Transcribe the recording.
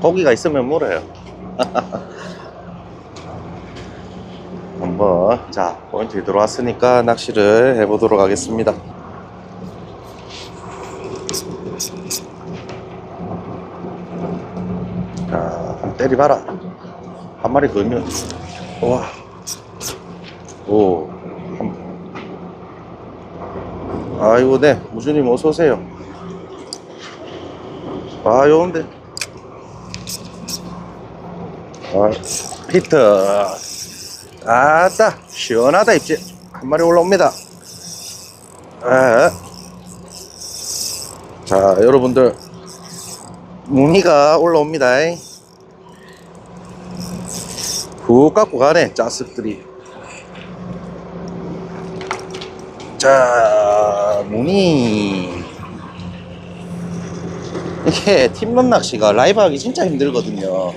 고기가 있으면 물어요. 한번 자 포인트에 들어왔으니까 낚시를 해보도록 하겠습니다. 자, 한번 때리봐라. 한 마리 걸면 와, 오, 한... 아이고 네 무주님 어서 오세요. 아 요런데 아, 히트 아따 시원하다 입질. 한 마리 올라옵니다. 아. 자 여러분들 무늬가 올라옵니다. 훅 갖고 가네 짜스들이. 자 무늬. 이게 팀런 낚시가 라이브 하기 진짜 힘들거든요